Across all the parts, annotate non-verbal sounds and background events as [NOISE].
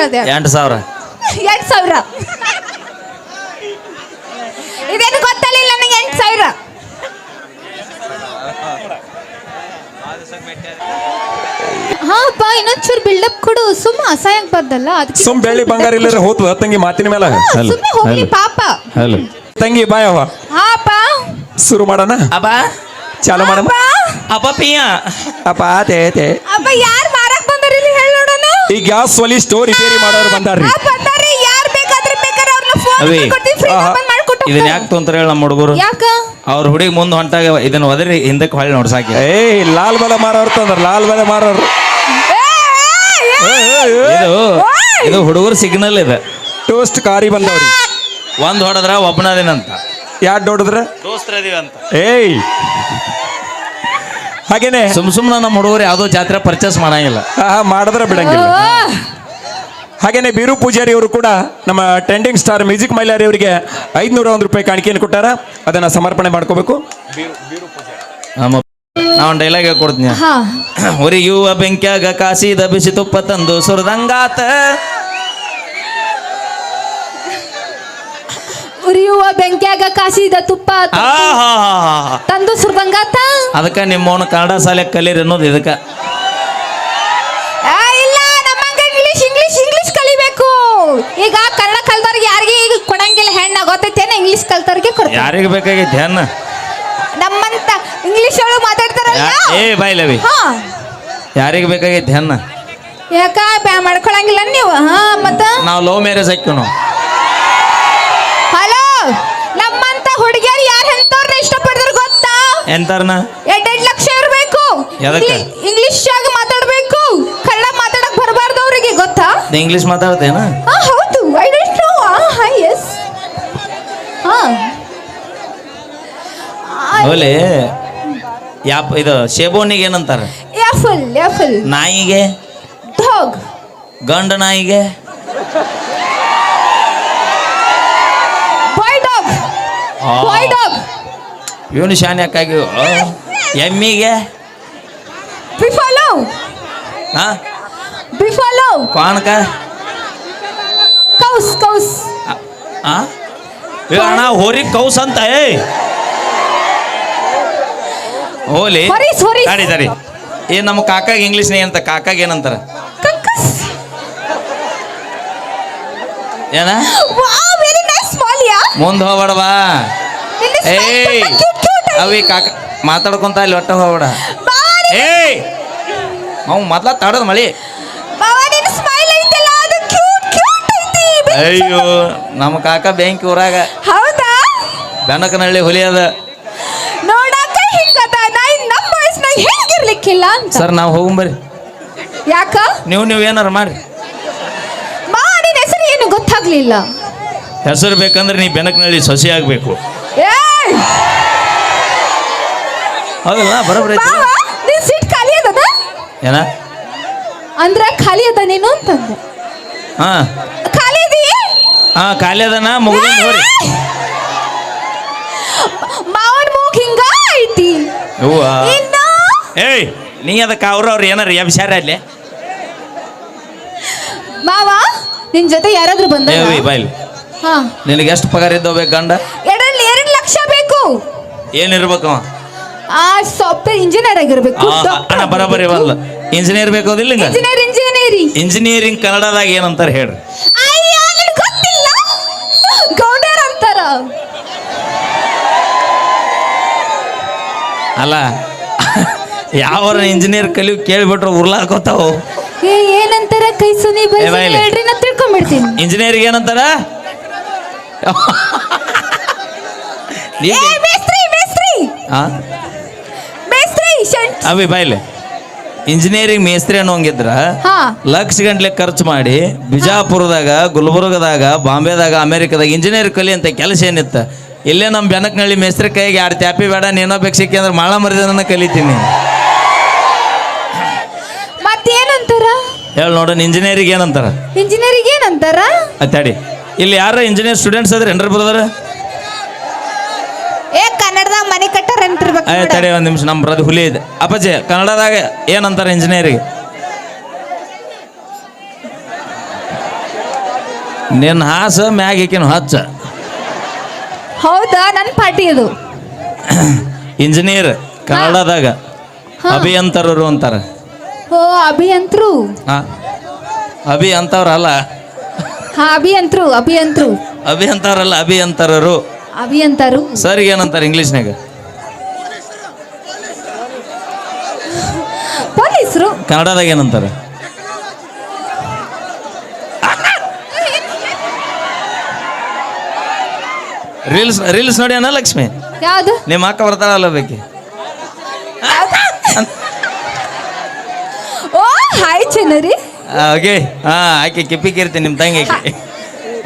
ಹೇಳ್ದೆ. ಎಂಟು ಸಾವಿರ. ಎಂಟು ಸಾವಿರ. ಇದೇನು ಗೊತ್ತಲಿಲ್ಲ ನನಗೆ ಎಂಟು ಸಾವಿರ. ಹಾ ಅಪ್ಪ ಇನ್ನೊಂಚೂರು ಬಿಲ್ಡಪ್ ಕೊಡು. ಸುಮ್ಮ ಅಸಹ್ಯ ಬರ್ದಲ್ಲ ಅದಕ್ಕೆ ಸುಮ್ ಬೆಳ್ಳಿ ಬಂಗಾರ ಇಲ್ಲ ಹೋತು ತಂಗಿ ಮಾತಿನ ಮೇಲೆ. ಹಲೋ ಸುಮ್ಮನೆ ಹೋಗ್ಲಿ ಪಾಪ. ಹಲೋ. ತಂಗಿ ಬಾಯ್ ಅವ ಹಾ ಅಪ್ಪ ಶುರು ಮಾಡೋಣ? ಅಬ್ಬ. ಚಾಲು ಮಾಡೋಣ? ಅಪ್ಪ ಪಿಯ. ಅಪ್ಪ ತೇ ತೇ. ಅಪ್ಪ ಯಾರು ಈ ಗ್ಯಾಸ್ ಒಲಿ ಸ್ಟೋರ್ ರಿಪೇರಿ ಮಾಡೋರು ಬಂದಾರ್ರಿ. ಬಂದಾರಿ ಯಾರು ಬೇಕಾದ್ರೆ ಬೇಕಾದ್ರೆ ಅವ್ರನ್ನ ಫೋನ್ ಅವಿ. ಮಾಡ್ಕೊಡ್ತೀವಿ ಫ್ರೀ ಆಹಾ. ಬಂದ್ ಮಾಡ್ಕೊಟ್ಟು ಇದನ್ನ ಯಾಕೆ ತೊಂದ್ರೆ ಹೇಳ ನಮ್ಮ ಹುಡುಗರು? ಯಾಕ? ಅವ್ರ ಹುಡುಗಿ ಮುಂದೆ ಹೊಂಟಾಗ ಇದನ್ನ ಒದರಿ ಹಿಂದಕ್ಕೆ ಹೊಳ್ಳಿ ನೋಡ್ಸಾಕಿ ಏಯ್ ಲಾಲ್ ಬಲ ಮಾರೋರು ತಂದ್ರ ಲಾಲ್ ಬಲ ಮಾರೋರು. ಏ, ಏ, ಏ. ಇದು ಇದು ಹುಡುಗರು ಸಿಗ್ನಲ್ ಇದೆ. ಟೋಸ್ಟ್ ಕಾರಿ ಬಂದವ್ರಿ. ಒಂದ್ ಹೊಡೆದ್ರ ಒಬ್ಬನದೇನಂತ ಯಾಡ್ ನೋಡಿದ್ರ ದೋಸ್ತರ ಅಂತ ಏಯ್ ಹಾಗೇನೆ? ಸುಮ್ ಸುಮ್ನ ನಮ್ಮ ಹುಡುಗರು ಯಾವ್ದೋ ಜಾತ್ರೆ ಪರ್ಚೇಸ್ ಮಾಡಂಗಿಲ್ಲ. ಮಾಡಿದ್ರೆ ಮಾಡಿದ್ರ ಬಿಡಂಗಿಲ್ಲ. ಹಾಗೇನೆ ಬೀರು ಪೂಜಾರಿ ಅವರು ಕೂಡ ನಮ್ಮ ಟ್ರೆಂಡಿಂಗ್ ಸ್ಟಾರ್ ಮ್ಯೂಸಿಕ್ ಮೈಲಾರಿ ಅವರಿಗೆ ಐದ್ನೂರ ಒಂದು ರೂಪಾಯಿ ಕಾಣಿಕೆಯನ್ನು ಕೊಟ್ಟಾರ. ಅದನ್ನ ಸಮರ್ಪಣೆ ಮಾಡ್ಕೋಬೇಕು. ನಾವು ಡೈಲಾಗ್ ಹೇಳ್ಕೊಡ್ತೀನಿ ಹಾ. [CLEARS THROAT] ಉರಿಯುವ ಬೆಂಕಿಯಾಗ ಕಾಸಿದ ಬಿಸಿ ತುಪ್ಪ ತಂದು ಸುರದಂಗಾತ. ಉರಿಯುವ ಬೆಂಕಿಯಾಗ ಕಾಸಿದ ತುಪ್ಪ. ತಂದು ಸುರ್ದಂಗಾತ? ಅದಕ್ಕ ನಿಮ್ಮವನ ಕನ್ನಡ ಶಾಲೆ ಕಲೀರಿ ಅನ್ನೋದು ಇದಕ್ಕ. ಇಲ್ಲ ನಮ್ಮಂಗ ಇಂಗ್ಲಿಷ್ ಇಂಗ್ಲಿಷ್ ಇಂಗ್ಲಿಷ್ ಕಲಿಬೇಕು. ಈಗ ಕನ್ನಡ ಕಲ್ದವ್ರಿಗೆ ಯಾರಿಗೆ ಈಗ ಕೊಡಂಗಿಲ್ಲ ಹೆಣ್ಣು ಗೊತ್ತೈತೇನ? ಇಂಗ್ಲಿಷ್ ಕಲ್ತವ್ರಿಗೆ ಕೊಡ್ತಾರೆ ಯಾರಿಗೆ ಬೇಕಾಗೈತಿ ಹೆಣ್ಣ? ನಮ್ಮಂತ ಇಂಗ್ಲಿಷ್ ಒಳಗೆ ಮಾತಾಡ್ತಾರಲ್ಲ? ಏ ಬಾಯ್ಲವಿ ಯಾರಿಗೆ ಬೇಕಾಗೈತಿ ಹೆಣ್ಣ? ಯಾಕ ಬ್ಯಾ ಮಾಡ್ಕೊಳಂಗಿಲ್ಲ ನೀವು? ಹಾ ಮತ್ತ? ನಾವು ಲವ್ ಮ್ಯಾರೇಜ್ ಹಾಕಿವ್ ನಾವು. ನಮ್ಮಂತ ಹುಡುಗಿಯರು ಯಾರು ಎಂತವ್ರನ್ನ ಇಷ್ಟಪಡ್ತಾರೆ ಗೊತ್ತಾ? ಎಂತಾರನ ಎರಡೆರಡು ಲಕ್ಷ ಇರಬೇಕು? ಇಂಗ್ಲಿಷ್ ಆಗಿ ಮಾತಾಡ್ಬೇಕು. ಕನ್ನಡ ಮಾತಾಡಕ್ ಬರಬಾರ್ದು ಅವ್ರಿಗೆ ಗೊತ್ತಾ? ಇಂಗ್ಲಿಷ್ ಮಾತಾಡ್ತೇನ? ಹಾ ಹೌದು. ಐ ಡೋಂಟ್ ನೋ ಹಾ ಎಸ್ ಹಾ. ಯಾಪ್ ಇದು ಶೇಬೋನಿಗೆ ಏನಂತಾರ? Apple apple. ನಾಯಿಗೆ? ಡಾಗ್ ಗಂಡ ನಾಯಿಗೆ ಬಾಯ್ ಡಾಗ್ ಬಾಯ್ ಡಾಗ್ ಇವನು ಶಾನ್ ಯಾಕಾಗಿ ಎಮ್ಮಿಗೆ? ಬಿಫಾಲೋ ಹಾ? ಬಿಫಾಲೋ ಪಾನಕ ಕೌಸ್ ಕೌಸ್ ಏ ಅಣ್ಣ ಹೋರಿ ಕೌಸ್ ಅಂತ ಏ! ಹೋಲಿ. ಸರಿ ಸರಿ ಏ ನಮ್ಮ ಕಾಕಾಗ ಇಂಗ್ಲೀಷ್ನ ಏನಂತ? ಕಾಕಾಗ ಏನಂತಾರ? ಏನ? ಮುಂದೆ ಹೋಗ್ಬೇಡವಾ ಏಯ್ ಅವಿ ಕಾಕ ಮಾತಾಡ್ಕೊಂತ ಅಲ್ಲಿ ಒಟ್ಟ ಹೋಗ್ಬೇಡ. ಏಯ್ ಅವ್ ಮೊದ್ಲ ತಡದ ಮಳಿ. ಅಯ್ಯೋ ನಮ್ಮ ಕಾಕ ಬ್ಯಾಂಕ್ ಊರಾಗ. ಹೌದಾ? ಬೆನಕನಹಳ್ಳಿ ಹುಲಿ ಅದ. ನೋಡಾಕ ಹಿಂಗದ ನಾ ಇನ್ ನಮ್ಮ ವಯಸ್ಸಿನಾಗ ಹೆಂಗಿರ್ಲಿಕ್ಕಿಲ್ಲ ಅಂತ. ಸರ್ ನಾವು ಹೋಗ್ಬರಿ ಯಾಕ? ನೀವು ನೀವು ಏನಾರ ಮಾಡಿ ಮಾಡಿದ ಹೆಸರು ಏನು ಗೊತ್ತಾಗ್ಲಿಲ್ಲ. ಹೆಸರು ಬೇಕಂದ್ರೆ ನೀ ಬೆನಕನಹಳ್ಳಿ ಸಸಿ ಆಗಬೇಕು. ಹೌದಲ್ಲ? ಬರೋಬ್ರ ಸೀಟ್ ಖಾಲಿ ಏನ? ಅಂದ್ರ ಖಾಲಿ ಅದ ನೀನು ಅಂತಂದೆ. ಹಾ. ಖಾಲಿ ಅದಿ? ಹಾ ಖಾಲಿ ಅದನ ಮುಗಿದ ಹೋರಿ ಮಾವನ್ ಮೂಗ್ ಹಿಂಗ ಐತಿ. ಇನ್ನ? ಏಯ್ ನೀ ಅದಕ್ಕೆ ಅವ್ರು ಅವ್ರು ಏನಾರ ಎಬ್ಸ್ಯಾರ ಅಲ್ಲಿ ಮಾವ ನಿನ್ ಜೊತೆ ಯಾರಾದ್ರೂ ಬಂದ ಬೈಲ್ ಬಾಯ್ಲಿ ನಿನಗೆ ಎಷ್ಟು ಪಗಾರ ಇದ್ದಾವ ಬೇಕು ಗಂಡ? ಎರಡಲ್ಲಿ ಎರಡು ಲಕ್ಷ ಬೇಕು. ಏನಿರ್ಬೇಕು ಅವ? ಆ ಸಾಫ್ಟ್ವೇರ್ ಇಂಜಿನಿಯರ್ ಆಗಿರ್ಬೇಕು. ಅಣ್ಣ ಬರಬರಿ ಬಲ್ಲ ಇಂಜಿನಿಯರ್ ಬೇಕೋದಿಲ್ಲ ಇಂಜಿನಿಯರ್ ಇಂಜಿನಿಯರಿಂಗ್ ಇಂಜಿನಿಯರಿಂಗ್ ಕನ್ನಡದಾಗ ಏನಂತಾರೆ ಹೇಳ್ರಿ. ಗೌಡರ್ ಅಂತಾರ. ಅಲ್ಲ ಯಾವರ ಇಂಜಿನಿಯರ್ ಕಲಿಯು ಕೇಳಿಬಿಟ್ರೆ ಉರ್ಲಾಕೋತಾವು. ಏ ಏನಂತಾರ ಕೈ ಸುನಿ. ಹೇಳ್ರಿ ನಾ ತಿಳ್ಕೊಂಡ್ಬಿಡ್ತೀನಿ ಇಂಜಿನಿಯರಿಂಗ್ ಏನಂತಾರ ನೀ- ಏ ಮೇಸ್ತ್ರಿ ಮೇಸ್ತ್ರಿ ಆ? ಮೇಸ್ತ್ರಿ ಶಂಟ್ [LAUGHS] ಅವಿ ಬಾಯ್ಲೆ ಇಂಜಿನಿಯರಿಂಗ್ ಮೇಸ್ತ್ರಿ ಅನ್ನೋಂಗಿದ್ರ ಲಕ್ಷ ಗಂಟ್ಲೆ ಖರ್ಚು ಮಾಡಿ ಬಿಜಾಪುರದಾಗ ಗುಲ್ಬರ್ಗದಾಗ ಬಾಂಬೆದಾಗ ಅಮೆರಿಕದಾಗ ಇಂಜಿನಿಯರ್ ಕಲಿ ಅಂತ ಕೆಲಸ ಏನಿತ್ತ? ಇಲ್ಲೇ ನಮ್ಮ ಬೆನಕನಹಳ್ಳಿ ಮೇಸ್ತ್ರಿ ಕೈಗೆ ಎರಡು ತ್ಯಾಪಿ ಬೇಡ ನೀನೋ ಬೇಕ್ಸಿಕ್ಕೆ ಅಂದ್ರೆ ಮಾಳ ಮರಿದನ ಕಲಿತೀನಿ. ಮತ್ತೇನಂತಾರ? ಹೇಳಿ ನೋಡೋಣ ಇಂಜಿನಿಯರಿಂಗ್ ಏನಂತಾರ? ಇಂಜಿನಿಯರಿಗೆ ಏನಂತಾರ? ಅತ್ತಾಡಿ ಇಲ್ಲಿ ಯಾರ ಇಂಜಿನಿಯರ್ ಸ್ಟೂಡೆಂಟ್ಸ್ ಅದ್ರ? ಏನ್ರ ಬ್ರದರ್? ಏ ಕನ್ನಡದಾಗ ಮನೆ ಕಟ್ಟಾರ ತಡೆ ಒಂದು ನಿಮಿಷ ನಮ್ಮ ಬ್ರದರ್ ಹುಲಿ ಇದೆ. ಅಪ್ಪಾಜಿ ಕನ್ನಡದಾಗ ಏನಂತಾರೆ ಇಂಜಿನಿಯರಿಗೆ ನಿನ್ನ ಹಾಸ ಮ್ಯಾಗ ಈಕಿನ ಹಚ್ಚ. ಹೌದಾ? ನನ್ನ ಪಾರ್ಟಿ ಅದು. ಇಂಜಿನಿಯರ್ ಕನ್ನಡದಾಗ ಅಭಿಯಂತರರು ಅಂತಾರ. ಓ ಅಭಿಯಂತ್ರು. ಅಭಿ ಅಂತವ್ರಲ್ಲ ಹಾ ಅಭಿಯಂತ್ರು ಅಭಿಯಂತ್ರು ಅಭಿಯಂತರಲ್ಲ ಅಭಿಯಂತರರು ಅಭಿಯಂತರು ಸರ್ ಏನಂತಾರೆ ಇಂಗ್ಲೀಷ್ನಾಗ ಪೊಲೀಸರು. ಕನ್ನಡದಾಗ ಏನಂತಾರೆ ರೀಲ್ಸ್ ರೀಲ್ಸ್ ನೋಡಿ ಅನ್ನ ಲಕ್ಷ್ಮಿ? ಯಾವುದು? ನಿಮ್ಮ ಅಕ್ಕ ಬರ್ತಾಳಲ್ಲ ಬೇಕಿ? ಓ ಹಾಯ್ ಚೆನ್ನರಿ. ಓಕೆ ಹಾ ಆಕೆ ಕಿಪ್ಪಿ ಕೀರ್ತಿ ನಿಮ್ಮ ತಂಗಿ ಆಕೆ.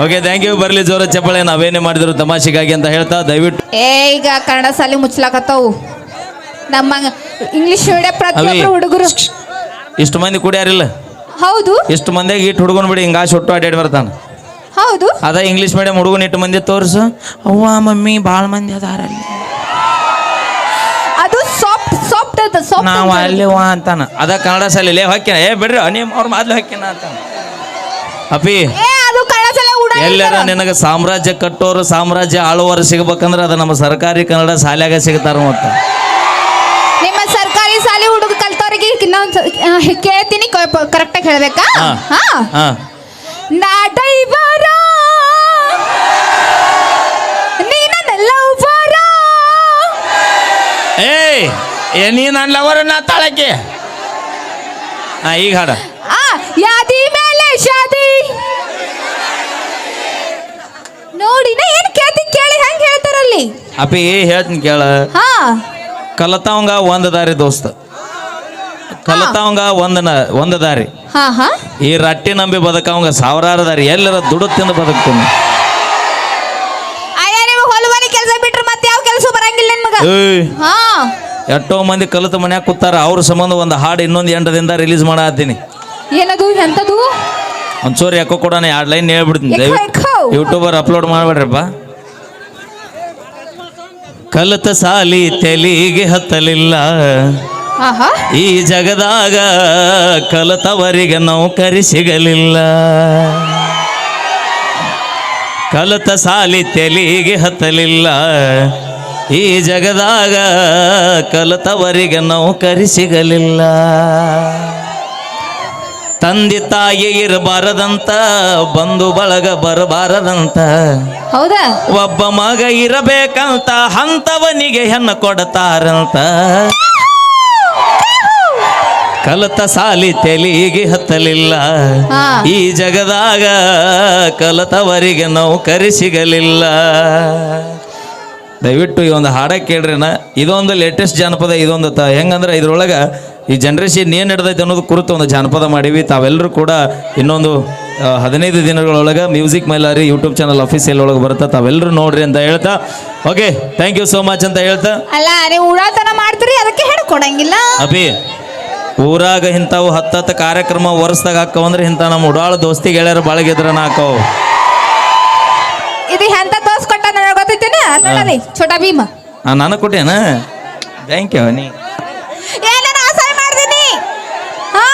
ಓಕೆ ಥ್ಯಾಂಕ್ ಯು ಬರಲಿ ಜೋರ ಚಪ್ಪಳೆ. ನಾವೇನೇ ಮಾಡಿದ್ರು ತಮಾಷೆಗಾಗಿ ಅಂತ ಹೇಳ್ತಾ ದಯವಿಟ್ಟು. ಏ ಈಗ ಕನ್ನಡ ಸಾಲಿ ಮುಚ್ಲಾಕತ್ತಾವು ನಮ್ಮ ಇಂಗ್ಲಿಷ್ ಮೀಡಿಯಂ ಪ್ರತಿಯೊಬ್ಬರು ಹುಡುಗರು. ಇಷ್ಟು ಮಂದಿ ಕುಡಿಯಾರಿಲ್ಲ? ಹೌದು. ಇಷ್ಟು ಮಂದಿಗೆ ಇಟ್ಟು ಹುಡುಗನ್ ಬಿಡಿ ಹಿಂಗಾ ಒಟ್ಟು ಅಡ್ಡಾಡಿ ಬರ್ತಾನೆ. ಹೌದು. ಅದ ಇಂಗ್ಲಿಷ್ ಮೀಡಿಯಂ ಹುಡುಗನ್ ಇಟ್ಟು ಮಂದಿ ತೋರಿಸು. ಅವ್ವ ಮಮ್ಮಿ ಭಾಳ ಮಂದಿ ಅದಾರಲ್ಲಿ. ಸಾಫ್ಟ್ ನಾವು ಅಲ್ಲಿ ವಾ ಅಂತಾನ. ಅದ ಕನ್ನಡ ಶಾಲೆಯಲ್ಲಿ ಹೊಕ್ಕಿನ. ಏ ಬಿಡ್ರಿ ನಿಮ್ಮ ಅವ್ರ ಮೊದ್ಲು ಹೊಕ್ಕಿನ ಅಂತ ಅಪಿ ಏ ಅದು ಕನ್ನಡ ಸಾಲ ಎಲ್ಲರ ನಿನಗೆ ಸಾಮ್ರಾಜ್ಯ ಕಟ್ಟೋರು ಸಾಮ್ರಾಜ್ಯ ಆಳುವರು ಸಿಗ್ಬೇಕಂದ್ರೆ ಅದು ನಮ್ಮ ಸರ್ಕಾರಿ ಕನ್ನಡ ಶಾಲ್ಯಾಗ ಸಿಗ್ತಾರ ಮತ್ತೆ. ನಿಮ್ಮ ಸರ್ಕಾರಿ ಶಾಲೆ ಹುಡುಗ ಕಲ್ತವ್ರಿಗೆ ಇನ್ನೊಂದು ಕೇಳ್ತೀನಿ ಕರೆಕ್ಟಾಗಿ ಹೇಳ್ಬೇಕಾ? ಹಾ. ಹಾ. ಹಾ. ನಾಟೈವರ ನೀನಲ್ಲವರ ಏಯ್ ಏ ನೀ ನನ್ನ ಲವರ್ ನಾ ತಾಳಕ್ಕೆ? ಹಾ ಈಗ ಹಾಡ. ಆ ಯಾದಿ ಮೇಲೆ ಶಾದಿ. ನೋಡಿನ ಏನ್ ಕೇಳ್ತಿ ಕೇಳಿ ಹೆಂಗ್ ಹೇಳ್ತಾರಲ್ಲಿ ಏ ಹೇಳ್ತೀನಿ ಕೇಳ. ಹಾ. ಕಲತಾವಂಗ ಒಂದ ದಾರಿ ದೋಸ್ತ. ಕಲತಾವಂಗ ಒಂದ ಒಂದ ದಾರಿ. ಹಾ ಹಾ. ಈ ರಟ್ಟಿ ನಂಬಿ ಬದುಕವಂಗ ಸಾವಿರಾರು ದಾರಿ. ಎಲ್ಲರ ದುಡ್ಡು ತಿಂದು ಬದುಕ್ತೀನಿ. ಅಯ್ಯ ನಿಮಗೆ ಹೊಲ ಮನೆ ಕೆಲಸ ಬಿಟ್ರೆ ಮತ್ತೆ ಯಾವ ಕೆಲಸ ಬರಂಗಿಲ್ಲ ನಿಮಗ? ಏಯ್. ಹಾ. ಎಷ್ಟೋ ಮಂದಿ ಕಲಿತ ಮನ್ಯಾಗ ಕೂತಾರ ಅವ್ರ ಸಂಬಂಧ ಒಂದು ಹಾಡು ಇನ್ನೊಂದು ಎಂಟದಿಂದ ರಿಲೀಸ್ ಮಾಡತ್ತೀನಿ. ಏನದು ಎಂತದು? ಒಂಚೂರು ಯಾಕೋ ಕೂಡ ಎರಡು ಲೈನ್ ಹೇಳ್ಬಿಡ್ತೀನಿ. ದಯವಿಟ್ಟು? ಯೂಟ್ಯೂಬರ್ ಅಪ್ಲೋಡ್ ಮಾಡ್ಬೇಡ್ರಪ್ಪ. ಕಲಿತ ಸಾಲಿ ತೆಲಿಗೆ ಹತ್ತಲಿಲ್ಲ. ಈ ಜಗದಾಗ ಕಲಿತವರಿಗೆ ನೌಕರಿ ಸಿಗಲಿಲ್ಲ. ಕಲಿತ ಸಾಲಿ ತೆಲಿಗೆ ಹತ್ತಲಿಲ್ಲ. ಈ ಜಗದಾಗ ಕಲಿತವರಿಗೆ ನೌಕರಿ ಸಿಗಲಿಲ್ಲ. ತಂದೆ ತಾಯಿ ಇರಬಾರದಂತ ಬಂಧು ಬಳಗ ಬರಬಾರದಂತ. ಹೌದಾ? ಒಬ್ಬ ಮಗ ಇರಬೇಕಂತ ಹಂತವನಿಗೆ ಹೆಣ್ಣು ಕೊಡತಾರಂತ. ಕಲತ ಸಾಲಿ ತೆಲಿಗೆ ಹತ್ತಲಿಲ್ಲ. ಈ ಜಗದಾಗ ಕಲತವರಿಗೆ ನೌಕರಿ ಸಿಗಲಿಲ್ಲ. ದಯವಿಟ್ಟು ಈ ಒಂದು ಹಾಡ ಕೇಳ್ರಿನ. ಇದೊಂದು ಲೇಟೆಸ್ಟ್ ಜಾನಪದ ಇದೊಂದು ತ ಹೆಂಗಂದ್ರೆ ಇದ್ರೊಳಗೆ ಈ ಜನ್ರೇಷನ್ ಏನು ನಡೆದೈತೆ ಅನ್ನೋದು ಕುರಿತು ಒಂದು ಜಾನಪದ ಮಾಡೀವಿ. ತಾವೆಲ್ಲರೂ ಕೂಡ ಇನ್ನೊಂದು ಹದಿನೈದು ದಿನಗಳೊಳಗೆ music Mailari YouTube channel official ಒಳಗೆ ಬರುತ್ತಾ ತಾವೆಲ್ಲರೂ ನೋಡ್ರಿ ಅಂತ ಹೇಳ್ತಾ. Okay thank you so much ಅಂತ ಹೇಳ್ತಾ. ಅಲ್ಲ ನೀವು ಉಡಾತನ ಮಾಡ್ತೀರಿ? ಅದಕ್ಕೆ ಹೇಳ್ಕೊಡಂಗಿಲ್ಲ ಅಭಿ ಊರಾಗ ಇಂಥವು ಹತ್ತತ್ತು ಕಾರ್ಯಕ್ರಮ ವರ್ಷದಾಗ ಹಾಕವಂದ್ರೆ ಇಂಥ ನಮ್ಮ ಉಡಾಳ ದೋಸ್ತಿ ಗೆಳೆಯರು ಬಾಳಗಿದ್ರನ ಹಾಕವು. ಇದು ಎಂತ ದೋಸ್ ಕೊಟ್ಟ ನನಗೆ ಗೊತ್ತೈತೇನ ನೋಡಲಿ ಛೋಟಾ ಭೀಮ. ನಾನು ಕೊಟ್ಟೇನ? ಥ್ಯಾಂಕ್ ಯು ನೀ ಏನೇನು ಆಸೆ ಮಾಡ್ತೀನಿ ಹಾ.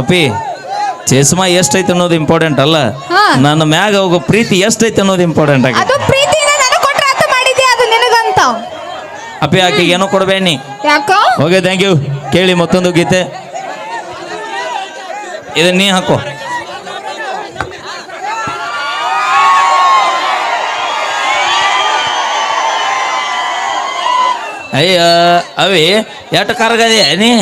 ಅಪ್ಪಿ ಚೇಸ್ಮಾ ಎಷ್ಟೈತೆ ಅನ್ನೋದು ಇಂಪಾರ್ಟೆಂಟ್ ಅಲ್ಲ? ಹಾ. ನನ್ನ ಮ್ಯಾಗ ಹೋಗೋ ಪ್ರೀತಿ ಎಷ್ಟೈತೆ ಅನ್ನೋದು ಇಂಪಾರ್ಟೆಂಟ್ ಆಗಿ. ಅದು ಪ್ರೀತಿ ನಾನು ಕೊಟ್ರೆ ಅಂತ ಮಾಡಿದ್ದೆ ಅದು ನಿನಗಂತ. ಅಪ್ಪಿ ಆಕೆಗೆ ಏನೋ ಕೊಡಬೇಡಿ. ಯಾಕೋ? ಓಕೆ ಥ್ಯಾಂಕ್ ಯು ಕೇಳಿ ಮತ್ತೊಂದು ಗೀತೆ. ಇದನ್ನ ನೀ ಹಾಕೋ. ಅಯ್ಯ ಅವಿ ಎಟ್ ಕರಗದೆ ನೀ?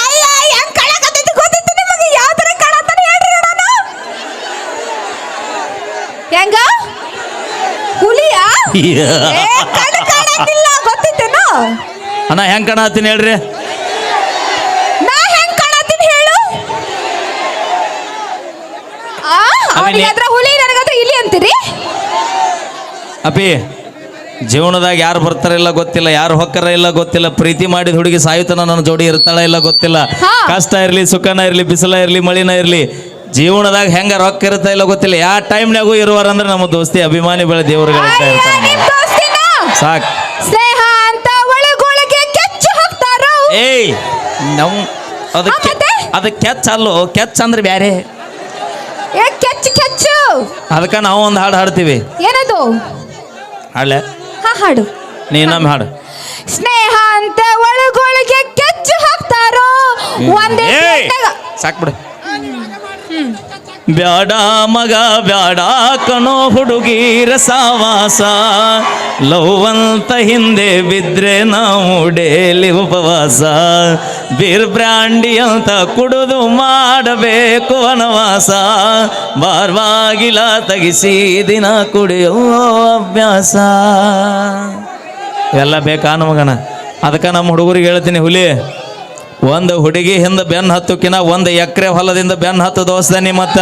ಅಯ್ಯ ಹೆಂಗ್ ಹುಲಿಯಾ? ಗೊತ್ತೈತೇನೋ ಅಣ್ಣ ಹೆಂಗ್ ಕಾಣತ್ತೀನಿ ಹೇಳ್ರಿ? ನಾ ಹೆಂಗ್ ಕಾಣತ್ತೀನಿ ಹೇಳು? ಆ ಅವನಿಗೆ ಹತ್ರ ಹುಲಿ ನನಗತ್ರ ಇಲಿ ಅಂತೀರಿ? ಅಪ್ಪಿ ಜೀವನದಾಗ ಯಾರು ಬರ್ತಾರ ಇಲ್ಲ ಗೊತ್ತಿಲ್ಲ ಯಾರು ಹೊಕ್ಕರ ಇಲ್ಲ ಗೊತ್ತಿಲ್ಲ ಪ್ರೀತಿ ಮಾಡಿದ ಹುಡುಗಿ ಸಾಯುತನ ನನ್ನ ಜೋಡಿ ಇರ್ತಾಳ ಇಲ್ಲ ಗೊತ್ತಿಲ್ಲ. ಕಷ್ಟ ಇರಲಿ ಸುಖನ ಇರಲಿ ಬಿಸಿಲ ಇರಲಿ ಮಳಿನ ಇರಲಿ ಜೀವನದಾಗ ಹೆಂಗ ರೊಕ್ಕ ಇರುತ್ತಾ ಇಲ್ಲ ಗೊತ್ತಿಲ್ಲ. ಯಾವ ಟೈಮ್ನಾಗೂ ಇರುವಾರಂದ್ರೆ ನಮ್ಮ ದೋಸ್ತಿ ಅಭಿಮಾನಿ ಬೆಳೆ ದೇವ್ರುಗಳು ಇರ್ತಾ ನಿಮ್ ಸಾಕ್. ಏಯ್ ಆ, ಅದಕ್ಕೆ ಅದು ಕೆಚ್ ಅಲ್ಲೋ ಕೆಚ್ ಅಂದ್ರೆ ಬ್ಯಾರೆ. ಅದಕ್ಕೆ ನಾವು ಒಂದು ಹಾಡು ಹಾಡ್ತೀವಿ. ಏನದು? ಹಾಡ್ಲೆ? ಹಾ ಹಾಡು. ನೀ ನಮ್ಮ ಹಾಡು. ಸ್ನೇಹ ಅಂತ ಒಳಗೊಳಗೆ ಕೆಚ್ಚು ಹಾಕ್ತಾರೋ? ಒಂದೇ ಸಾಕ್ಬಿಡು. ಹ್ಮ್. ಬ್ಯಾಡ ಮಗ, ಬ್ಯಾಡ ಕಣೋ ಹುಡುಗೀರ ಸಾವಾಸ ಲವ್ವಂತ ಹಿಂದೆ ಬಿದ್ರೆ ನಾವು ಡೇಲಿ ಉಪವಾಸ. ಬೀರ್ ಬ್ರಾಂಡಿ ಅಂತ ಕುಡಿದು ಮಾಡಬೇಕು ವನವಾಸ. ಬಾರ್ವಾಗಿಲ ತೆಗಿಸಿ ದಿನ ಕುಡಿಯೋ ಅಭ್ಯಾಸ. ಎಲ್ಲ ಬೇಕಾ ಮಗನ ಅದಕ್ಕೆ ನಮ್ಮ ಹುಡುಗರಿಗೆ ಹೇಳ್ತೀನಿ ಹುಲಿ. ಒಂದು ಹುಡುಗಿ ಹಿಂದೆ ಬೆನ್ನು ಹತ್ತುಕಿನ ಒಂದು ಎಕರೆ ಹೊಲದಿಂದ ಬೆನ್ನು ಹತ್ತು ದೋಸ್ತ ಮತ್ತ.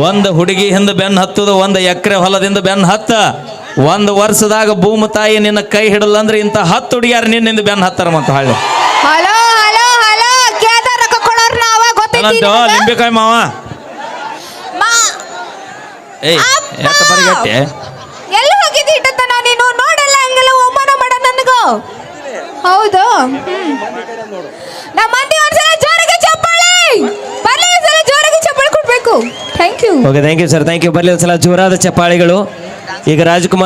ಒಂದು ಹುಡುಗಿ ಹಿಂದೆ ಬೆನ್ನು ಹತ್ತದು ಒಂದು ಎಕರೆ ಹೊಲದಿಂದ ಬೆನ್ನು ಹತ್ತ. ಒಂದು ವರ್ಷದಾಗ ಭೂಮಿ ತಾಯಿ ನಿನ್ನ ಕೈ ಹಿಡಲ್ಲ ಅಂದ್ರೆ ಇಂಥ ಹತ್ತು ಹುಡುಗಿಯಾರು ನಿನ್ನಿಂದ ಬೆನ್ನು ಹತ್ತಾರ ಮತ್ತು ಹಳ್ಳಿ. ಲಿಂಬಿಕಾಯಿ ಮಾವ. ಏಯ್ ಎತ್ತ ಬರಿಗಟ್ಟೆ? ಎಲ್ಲಿ ಹೋಗಿದ್ದಿ ನೀನು? ನೋಡಲ್ಲ ಹಂಗೆಲ್ಲ ಒಮ್ಮನ ಮಾಡ ನನಗೂ. ಹೌದು. ಹ್ಮ್. ನಮ್ಮ ಮಂದಿ ಒಂದ್ಸಲ ಜೋರಾಗಿ ಚಪ್ಪಾಳೆ. ಬರ್ಲಿ ಒಂದ್ಸಲ ಜೋರಾಗಿ ಚಪ್ಪಾಳೆ ಕೊಡ್ಬೇಕು. Thank you okay thank you sir thank you ಬರಲಿ ಒಂದ್ಸಲ ಜೋರಾದ ಚಪ್ಪಾಳಿಗಳು. ಈಗ ರಾಜ್ಕುಮಾರ್